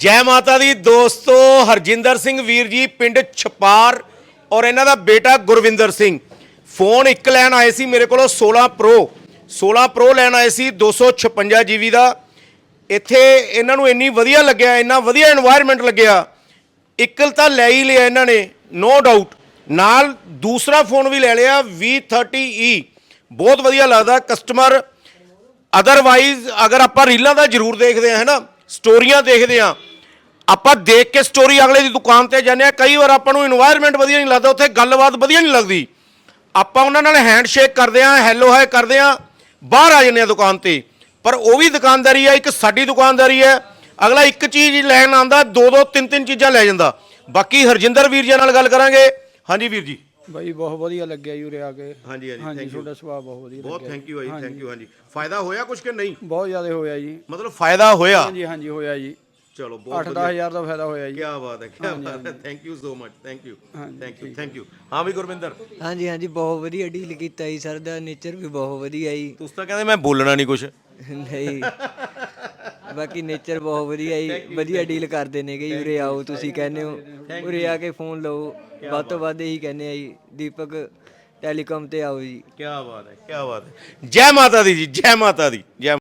ਜੈ ਮਾਤਾ ਦੀ ਦੋਸਤੋ, ਹਰਜਿੰਦਰ ਸਿੰਘ ਵੀਰ ਜੀ, ਪਿੰਡ ਛਪਾਰ ਔਰ ਇਹਨਾਂ ਦਾ ਬੇਟਾ ਗੁਰਵਿੰਦਰ ਸਿੰਘ। ਫੋਨ ਇੱਕ ਲੈਣ ਆਏ ਸੀ ਮੇਰੇ ਕੋਲੋਂ 16 ਪ੍ਰੋ। 16 ਪ੍ਰੋ ਲੈਣ ਆਏ ਸੀ 256 ਜੀਬੀ ਦਾ। ਇੱਥੇ ਇਹਨਾਂ ਨੂੰ ਇੰਨੀ ਵਧੀਆ ਲੱਗਿਆ, ਇੰਨਾ ਵਧੀਆ এনवायरमेंट ਲੱਗਿਆ। ਇੱਕ ਤਾਂ ਲੈ ਹੀ ਲਿਆ ਇਹਨਾਂ ਨੇ ਨੋ ਡਾਊਟ ਨਾਲ ਦੂਸਰਾ ਫੋਨ ਵੀ ਲੈ ਲਿਆ 2030e ਬਹੁਤ ਵਧੀਆ ਲੱਗਦਾ ਕਸਟਮਰ ਅਦਰਵਾਈਜ਼ ਅਗਰ ਆਪਾਂ ਰੀਲਾਂ ਦਾ ਜ਼ਰੂਰ ਦੇਖਦੇ ਆ ਹੈਨਾ? ਸਟੋਰੀਆਂ ਦੇਖਦੇ ਆ ਆਪਾਂ ਦੇਖ ਕੇ ਸਟੋਰੀ ਅਗਲੇ ਦੀ ਦੁਕਾਨ ਤੇ ਜਾਂਦੇ ਆ ਕਈ ਵਾਰ ਆਪਾਂ ਨੂੰ এনवायरमेंट ਵਧੀਆ ਨਹੀਂ ਲੱਗਦਾ ਉੱਥੇ ਗੱਲਬਾਤ ਵਧੀਆ ਨਹੀਂ ਲੱਗਦੀ। ਆਪਾਂ ਉਹਨਾਂ ਨਾਲ ਹੈਂਡਸ਼ੇਕ ਕਰਦੇ ਆ ਹੈਲੋ ਹਾਈ ਕਰਦੇ ਆ ਬਾਹਰ ਆ ਜਾਂਦੇ ਆ ਦੁਕਾਨ ਤੇ। ਪਰ ਉਹ ਵੀ ਦੁਕਾਨਦਾਰੀ ਆ ਇੱਕ ਸਾਡੀ ਦੁਕਾਨਦਾਰੀ ਹੈ ਅਗਲਾ ਇੱਕ ਚੀਜ਼ ਲੈਣ ਆਂਦਾ ਦੋ ਦੋ ਤਿੰਨ ਤਿੰਨ ਚੀਜ਼ਾਂ ਲੈ ਜਾਂਦਾ। ਬਾਕੀ ਹਰਜਿੰਦਰ ਵੀਰ ਜੀ ਨਾਲ ਗੱਲ ਕਰਾਂਗੇ। ਹਾਂਜੀ ਵੀਰ ਜੀ। ਬਾਈ ਬਹੁਤ ਵਧੀਆ ਲੱਗਿਆ ਜੀ ਉਰੇ ਆ ਕੇ। ਹਾਂਜੀ ਹਾਂਜੀ ਹਾਂਜੀ ਤੁਹਾਡਾ ਸੁਭਾਅ ਬਹੁਤ ਵਧੀਆ ਬਹੁਤ ਥੈਂਕ ਯੂ ਭਾਈ ਥੈਂਕ ਯੂ ਹਾਂਜੀ। ਫਾਇਦਾ ਹੋਇਆ ਕੁਝ ਕਿ ਨਹੀਂ? ਬਹੁਤ ਜ਼ਿਆਦਾ ਹੋਇਆ ਜੀ। ਮਤਲਬ ਫਾਇਦਾ ਹੋਇਆ। ਹਾਂਜੀ ਹਾਂਜੀ ਹੋਇਆ ਜੀ। ਚਲੋ ਬਹੁਤ 8-10000 ਦਾ ਫਾਇਦਾ ਹੋਇਆ ਜੀ। ਕੀ ਬਾਤ ਹੈ ਕੀ ਬਾਤ ਹੈ। Thank you so much thank you thank you thank you ਹਾਂ। ਵੀ ਗੁਰਵਿੰਦਰ? ਹਾਂਜੀ ਹਾਂਜੀ ਬਹੁਤ ਵਧੀਆ ਡੀਲ ਕੀਤਾ ਜੀ ਸਰ ਦਾ ਨੇਚਰ ਵੀ ਬਹੁਤ ਵਧੀਆ ਜੀ। ਤੁਸੀਂ ਤਾਂ ਕਹਿੰਦੇ ਮੈਂ ਬੋਲਣਾ ਨਹੀਂ ਕੁਝ ਨਹੀਂ। ਬਾਕੀ ਨੇਚਰ ਬਹੁਤ ਵਧੀਆ ਜੀ ਵਧੀਆ ਡੀਲ ਕਰਦੇ ਨੇਗੇ ਜੀ ਉਰੇ ਆਓ ਤੁਸੀਂ ਕਹਿੰਦੇ ਹੋ ਉਰੇ ਆ ਕੇ ਫੋਨ ਲਓ ਵੱਧ ਤੋਂ ਵੱਧ ਇਹੀ ਕਹਿੰਦੇ ਆ ਜੀ ਦੀਪਕ ਟੈਲੀਕਾਮ ਤੇ ਆਓ ਜੀ। ਕੀ ਬਾਤ ਹੈ ਕੀ ਬਾਤ ਹੈ। ਜੈ ਮਾਤਾ ਦੀ ਜੀ ਜੈ ਮਾਤਾ ਦੀ ਜੈ